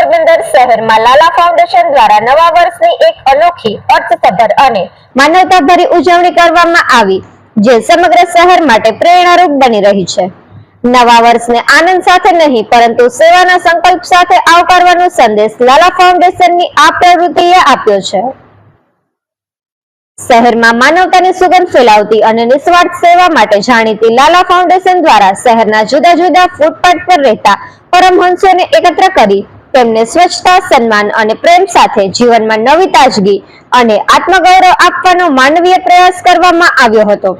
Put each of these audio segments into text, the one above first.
પોરબંદર શહેરમાં લાલા ફાઉન્ડેશન દ્વારા નવા વર્ષની એક અનોખી અર્થસભર અને માનવતાભરી ઉજવણી કરવામાં આવી, જે સમગ્ર શહેર માટે પ્રેરણારૂપ બની રહી છે. નવા વર્ષને આનંદ સાથે નહીં, પરંતુ સેવાના સંકલ્પ સાથે આવકારવાનો સંદેશ લાલા ફાઉન્ડેશનની આ પ્રવૃત્તિએ આપ્યો છે. શહેરમાં માનવતાની સુગંધ ફેલાવતી અને નિસ્વાર્થ સેવા માટે જાણીતી લાલા ફાઉન્ડેશન દ્વારા શહેરના જુદા જુદા ફૂટપાથ પર રહેતા પરમહંસોને એકત્ર કરી તેમને સ્વચ્છતા, સન્માન અને પ્રેમ સાથે જીવનમાં નવી તાજગી અને આત્મગૌરવ આપવાનો માનવીય પ્રયાસ કરવામાં આવ્યો હતો.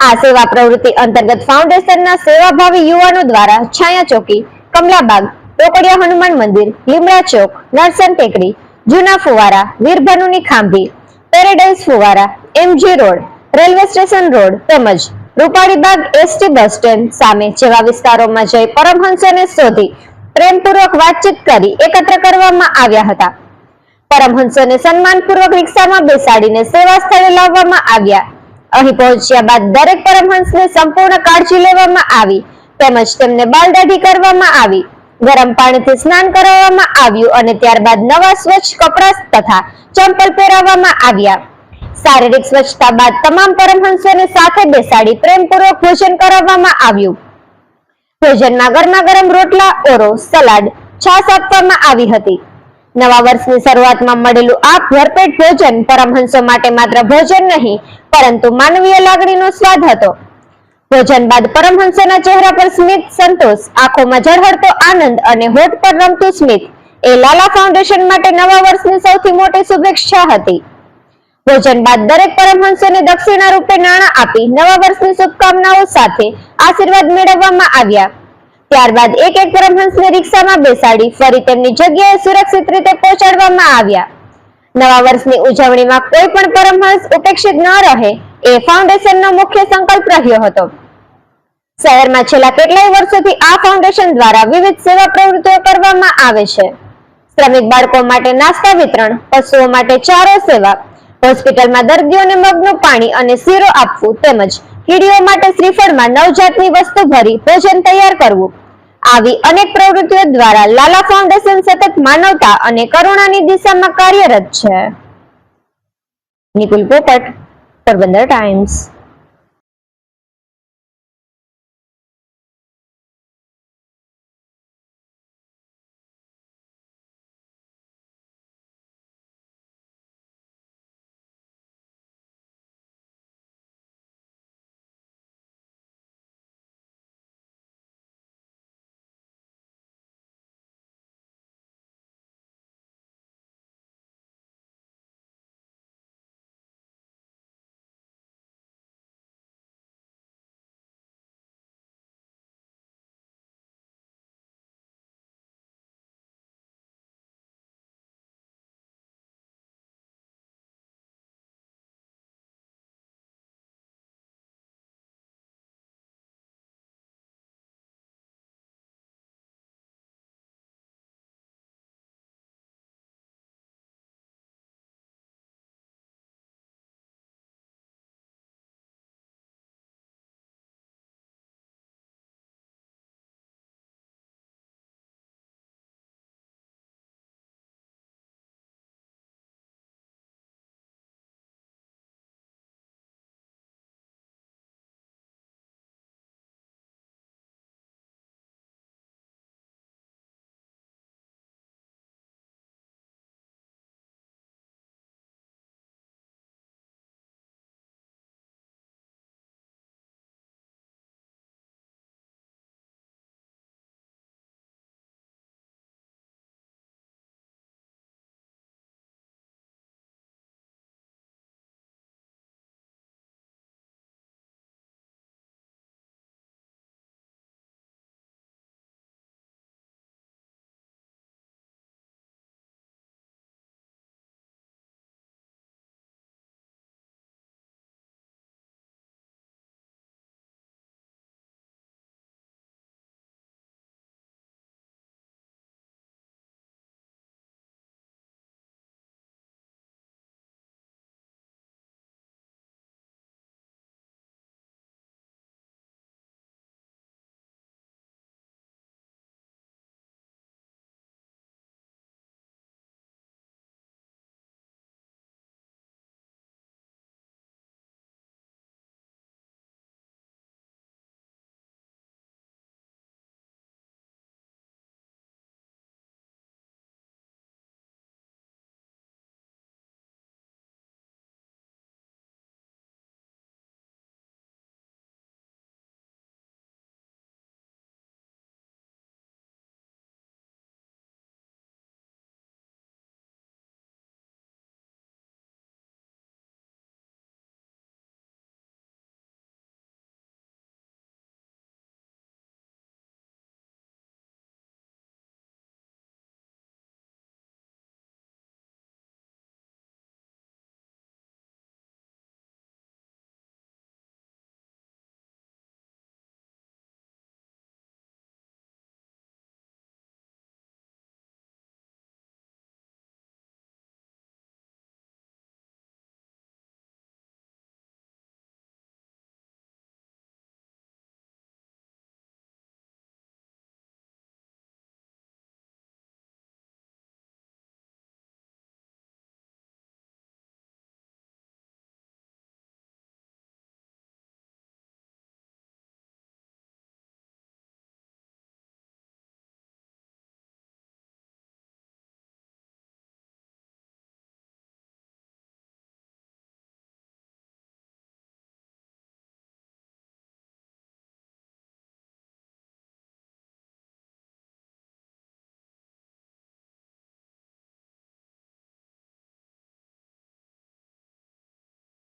આ સેવા પ્રવૃત્તિ અંતર્ગત ફાઉન્ડેશનના સેવાભાવી યુવાનો દ્વારા છાયા ચોકી કમલાબાગ ટોકડિયા હનુમાન મંદિર, લીમડા ચોક, નરસન ટેકરી, જૂના ફુવારા, વીરભાનુની ખાંભી, પેરેડાઇઝ ફુવારા, MG road, railway station road તેમજ રૂપાળીબાગ એસટી બસ સ્ટેન્ડ સામે જેવા વિસ્તારોમાં જઈ પરમહંસોને શોધી પ્રેમપૂર્વક વાતચીત કરી એકત્ર કરવામાં આવ્યા હતા. પરમહંસોને સન્માનપૂર્વક રિક્ષામાં બેસાડીને સેવા સ્થળે લાવવામાં આવ્યા. અહીં પહોંચ્યા બાદ દરેક પરમહંસને સંપૂર્ણ કાળજી લેવામાં આવી તેમજ તેમને બાલદાઢી કરવામાં આવી. ગરમ પાણીથી સ્નાન કરાવવામાં આવ્યું અને ત્યારબાદ નવા સ્વચ્છ કપડાં તથા ચંપલ પહેરાવવામાં આવ્યા. શારીરિક સ્વચ્છતા બાદ તમામ પરમહંસોને સાથે બેસાડી પ્રેમપૂર્વક ભોજન કરાવવામાં આવ્યું. ભોજનમાં ગરમા ગરમ રોટલા, ઓરો, સલાડ છાશ આપવામાં આવી હતી. નવા વર્ષની શરૂઆતમાં મળેલું આ ભરપેટ ભોજન પરમહંસો માટે માત્ર ભોજન નહીં, પરંતુ માનવીય લાગણીનો સ્વાદ હતો. ભોજન બાદ પરમહંસોના ચહેરા પર સ્મિત સંતોષ, આંખોમાં ઝળહળતો આનંદ અને હોઠ પર રમતું સ્મિત, એ લાલા ફાઉન્ડેશન માટે નવા વર્ષની સૌથી મોટી શુભેચ્છા હતી. ભોજન બાદ દરેક પરમહંસોને દક્ષિણા રૂપે નાણાં આપી નવા વર્ષની શુભકામનાઓ સાથે આશીર્વાદ મેળવવામાં આવ્યા. ત્યારબાદ એક એક પરમહંસને રિક્ષામાં બેસાડી ફરી તેમની જગ્યાએ સુરક્ષિત રીતે પહોંચાડવામાં આવ્યા. નવા વર્ષની ઉજવણીમાં કોઈ પણ પરમહંસ ઉપેક્ષિત ન રહે એ ફાઉન્ડેશનનો મુખ્ય સંકલ્પ રહ્યો હતો. શહેરમાં છેલ્લા કેટલાય વર્ષોથી આ ફાઉન્ડેશન દ્વારા વિવિધ સેવા પ્રવૃત્તિઓ કરવામાં આવે છે. શ્રમિક બાળકો માટે નાસ્તા વિતરણ, પશુઓ માટે ચારો સેવા હોસ્પિટલમાં દર્દીઓને મગનું પાણી અને શીરો આપવું તેમજ કીડીઓ માટે શ્રીફળમાં નવજાતની વસ્તુ ભરી ભોજન તૈયાર કરવું. આવી અનેક પ્રવૃત્તિઓ દ્વારા લાલા ફાઉન્ડેશન સતત માનવતા અને કરુણાની દિશામાં કાર્યરત છે. નિકુલ પોપટ, પોરબંદર ટાઈમ્સ.